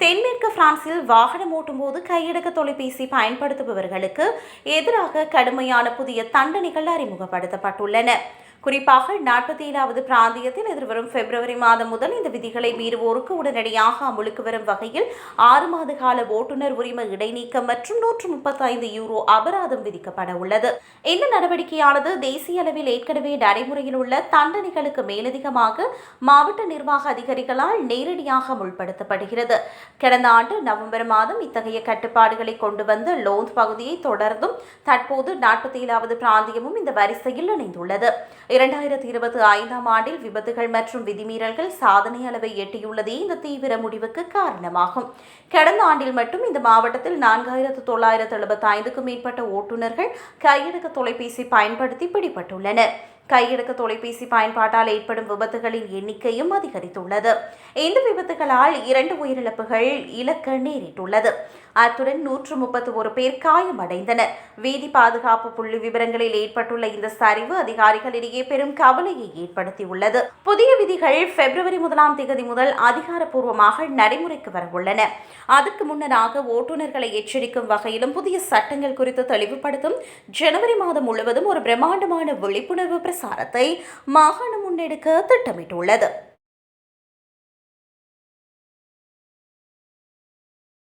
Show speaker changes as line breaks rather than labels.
தென்மேற்கு பிரான்சில் வாகனம் ஓட்டும்போது கையடக்க தொலைபேசி பயன்படுத்துபவர்களுக்கு எதிராக கடுமையான புதிய தண்டனைகள் அறிமுகப்படுத்தப்பட்டுள்ளன. குறிப்பாக நாற்பத்தி ஏழாவது பிராந்தியத்தில் எதிர்வரும் பிப்ரவரி மாதம் முதல் இந்த விதிகளை மீறுவோருக்கு உடனடியாக அமுலுக்கு வரும் வகையில் ஆறு மாத கால ஓட்டுநர் உரிம இடைநீக்கம் மற்றும் நூற்று முப்பத்தைந்து யூரோ அபராதம் விதிக்கப்பட உள்ளது. இந்த நடவடிக்கையானது தேசிய அளவில் ஏற்கனவே நடைமுறையில் உள்ள தண்டனைகளுக்கு மேலதிகமாக மாவட்ட நிர்வாக அதிகாரிகளால் நேரடியாக அமுல்படுத்தப்படுகிறது. கடந்த ஆண்டு நவம்பர் மாதம் இத்தகைய கட்டுப்பாடுகளை கொண்டு வந்த லோந்த் பகுதியை தொடர்ந்தும் தற்போது நாற்பத்தி ஏழாவது பிராந்தியமும் இந்த வரிசையில் இணைந்துள்ளது. இரண்டாயிரத்தி இருபத்தி ஐந்தாம் ஆண்டில் விபத்துகள் மற்றும் விதிமீறல்கள் சாதனை அளவை எட்டியுள்ளதே இந்த தீவிர முடிவுக்கு காரணமாகும். கடந்த ஆண்டில் மட்டும் இந்த மாவட்டத்தில் நான்காயிரத்து தொள்ளாயிரத்து எழுபத்தி ஐந்துக்கும் மேற்பட்ட ஓட்டுநர்கள் கையடக்க தொலைபேசி பயன்படுத்தி பிடிபட்டுள்ளனர். கையடக்க தொலைபேசி பயன்பாட்டால் ஏற்படும் விபத்துகளின் எண்ணிக்கையும் அதிகரித்துள்ளது. இந்த விபத்துகளால் இரண்டு உயிரிழப்புகள் இலக்க நேரிட்டுள்ளது. அத்துடன் நூற்று முப்பத்தி ஒரு பேர் காயமடைந்தனர். வீதி பாதுகாப்பு புள்ளி விவரங்களில் ஏற்பட்டுள்ள இந்த சரிவு அதிகாரிகளிடையே பெரும் கவலையை ஏற்படுத்தியுள்ளது. புதிய விதிகள் பிப்ரவரி முதலாம் தேதி முதல் அதிகாரப்பூர்வமாக நடைமுறைக்கு வரவுள்ளன. அதற்கு முன்னராக ஓட்டுநர்களை எச்சரிக்கும் வகையிலும் புதிய சட்டங்கள் குறித்து தெளிவுபடுத்தும் ஜனவரி மாதம் முழுவதும் ஒரு பிரம்மாண்டமான விழிப்புணர்வு பிரசாரத்தை மாகாணம் முன்னெடுக்க திட்டமிட்டுள்ளது.